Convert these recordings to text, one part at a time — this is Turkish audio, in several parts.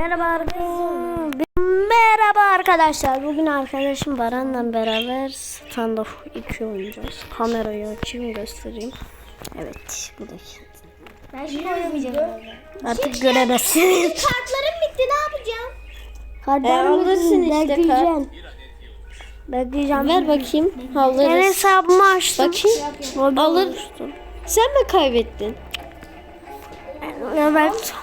Merhaba arkadaşlar. Merhaba arkadaşlar. Bugün arkadaşım Baran'la beraber standoff 2 oynayacağız. Kamerayı açayım göstereyim. Evet bu da. Ben şimdi oynamayacağım. Artık göremezsiniz. Kartlarım bitti ne yapacağım? Kartlarım E, alırsın işte bekleyeceğim. Bekleyeceğim. Ver bakayım. Ben Havlarız. hesabımı açtım. Bakayım. Alır. Sen mi kaybettin? Evet.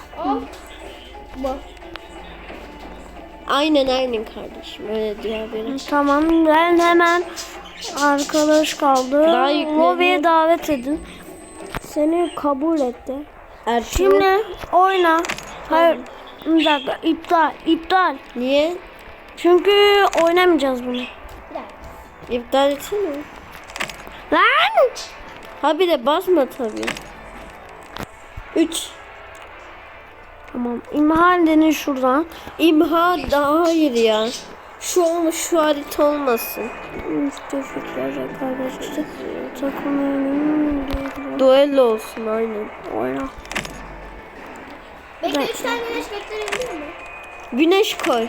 Aynen aynen kardeşim. Öyle diyor biri. Tamam ben hemen arkadaş kaldı. Daha yükleniyor. Lobiye davet edin. Seni kabul etti. Ertuğrul. Şimdi oyna. Hayır. Bir dakika. iptal. iptal. Niye? Çünkü oynamayacağız bunu. İptal etsene. Lan! Ha bir de basma tabii. 3. Tamam. İmha denin şuradan. İmha daha hayır ya. Şu olmuş şu harita olmasın. Müttefikler rekabetçi. Takım. Duello olsun aynen. Oyna. Bekle 3 tane güneş gösterebilir mi? Güneş koy.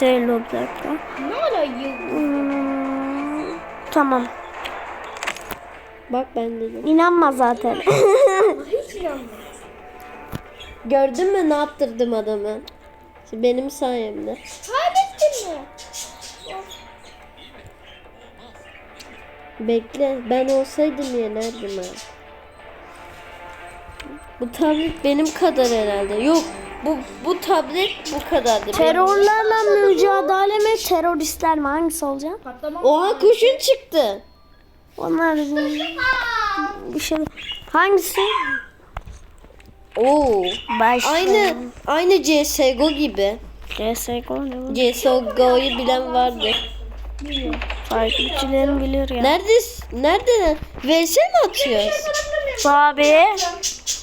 Değil o bir dakika. Ne oluyor? Hmm, Tamam. Bak ben dedim. İnanma zaten. Hiç inanmıyorum. Gördün mü ne yaptırdım adamı? Benim sayemde. Kaybettin mi? Bekle ben olsaydım yenerdim ha. Bu tablet benim kadar herhalde. Yok bu bu tablet bu kadardı. Terörlerle mücadele mi? Teröristler mi? Hangisi olacak? Patlama. Oha kuşun çıktı. Onlar bir şey. Hangisi? Oo. Baş. Aynı aynı CS:GO gibi. CSGO ne bu? CS:GO'yu bilen vardır. Takipçilerim bilir ya. Nerede nerede? VS mi atıyoruz? Abi.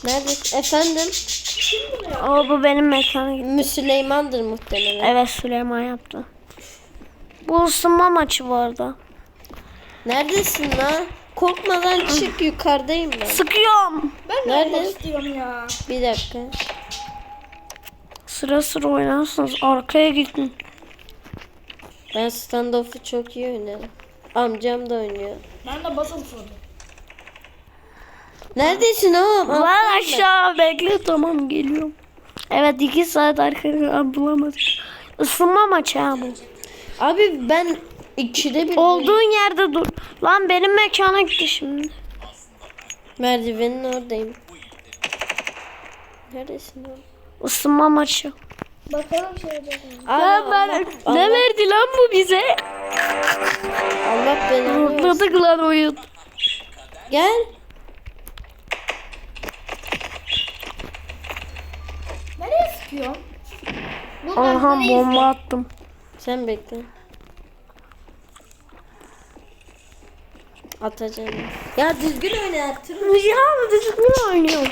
Nerede? Efendim? O bu benim mekana gitti. Süleyman'dır muhtemelen. Evet Süleyman yaptı. Bu ısınma maçı bu arada. Neredesin lan? Korkmadan çık yukarıdayım ben. Sıkıyorum. Ben de Nerede? olmak istiyorum ya. Bir dakika. Sıra sıra oynarsınız. Arkaya gidin. Ben standoff'u çok iyi oynarım. Amcam da oynuyor. Ben de basın sordu. Neredesin oğlum? Lan aşağı bekle tamam geliyorum. Evet iki saat arkaya bulamadık. Isınma maçı ha bu. Abi ben ikide bir Olduğun yerde dur. Lan benim mekana gitti şimdi. merdivenin oradayım. Neredesin oğlum? Isınma maçı. Bakalım şey olacak mı? Lan ben, Allah, ne Allah, verdi lan bu bize? Allah belanı versin. Lan oyun. Gel. Nereye sıkıyorsun? Bu Aha bomba attım. Sen bekle. Atacağım. Ya düzgün oyna Ertuğrul. Ya düzgün oynuyorum.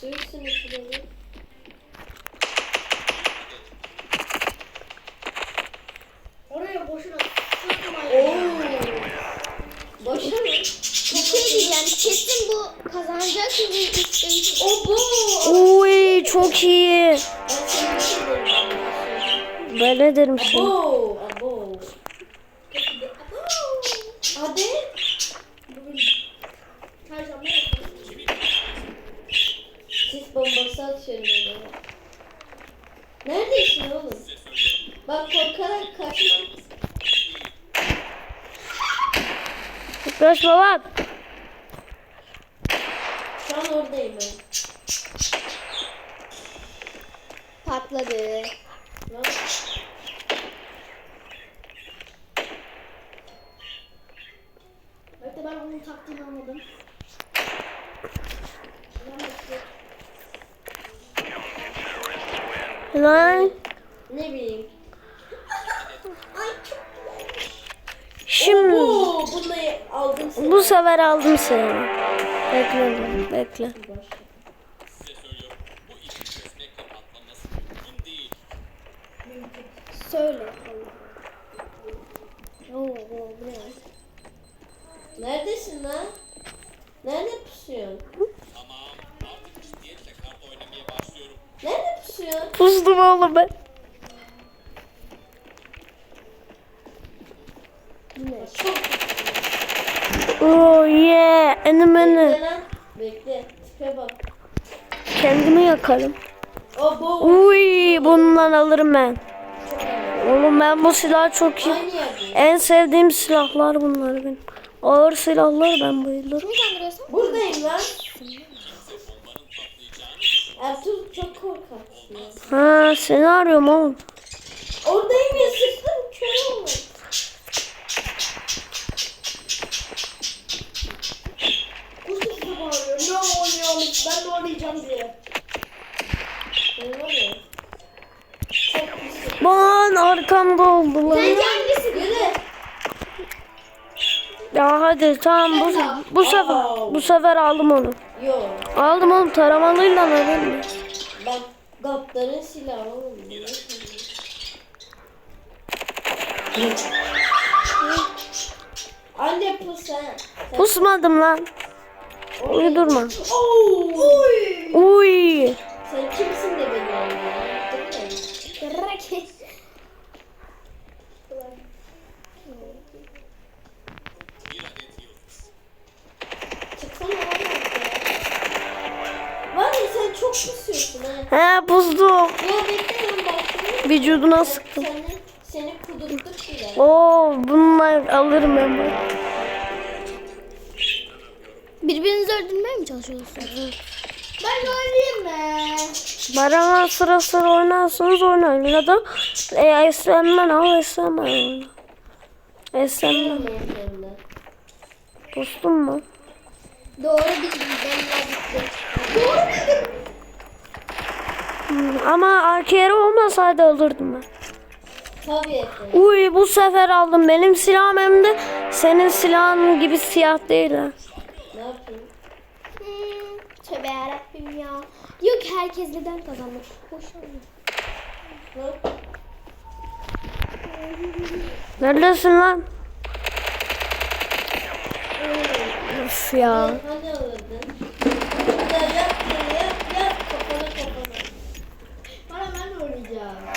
Sürsün şurayı. Oraya boşuna. Boşa mı? Bir şey diyeceğim. Kesin bu kazanacak gibi. O bu. Oy çok iyi. Ben bir şey derim. Şimdi. Abo. Abo. Hadi. Çarşamba Sis bombası atıyorum oraya. Neredesin oğlum? Bak korkarak kaçma. Yaklaş baba. Şu an oradayım ben. patladı. Lan. Bekle taktiğini anladım. Lan. Ne bileyim. Ay çok Şimdi Oo, bunu aldım seni. bu sefer aldım seni. Bekle lan, bekle. söyle. Neredesin lan? Nerede pusuyorsun? Tamam artık ciddiyetle kart oynamaya başlıyorum. Nerede pusuyorsun? Pustum oğlum ben. Oh yeah. Anam anam. Bekle Tipe bak. Kendimi yakarım. Uy bundan alırım ben. Oğlum ben bu silahı çok iyi. En sevdiğim silahlar bunlar benim. Ağır silahlar ben bayılırım. Buradayım lan. Ertuğrul çok korkaksın. Ha seni arıyorum oğlum. Oradayım ya sıktım kör sesle bağırıyor. Ne oynuyormuş ben de oynayacağım diye. Ne? Çok pis. Arkamda oldular. Sen? Ya hadi tamam bu, bu sefer bu sefer aldım onu. Yo. Aldım oğlum taramalıyla alırım. Bak Gaptar'ın silahı oğlum. Ne Anne pus. Sen- Pusmadım lan. Uydurma. Uy. Uy. Sen kimsin de beni anlıyorsun? He baktım. Vücuduna sıktım. Seni, seni kudurttuk bile. Oo bunlar alırım ben bak. Birbirinizi öldürmeye mi çalışıyorsunuz? Ben oynayayım mı? Baranlar sıra sıra oynarsanız oynayın. Ya da e, eslemden al eslemden oyna. Eslemden. Pustum mu? Doğru bildim. Ben Doğru bildim. Hmm, Ama yeri olmasaydı alırdım ben. Tabii. Uy bu sefer aldım. Benim silahım hem de senin silahın gibi siyah değil ha. Ne yapayım? Hmm, tövbe yarabbim ya. Diyor ki herkes neden kazanmış. Boşanma. Ne? Neredesin lan? Of ya. Hani alırdın? Ya ya Yeah.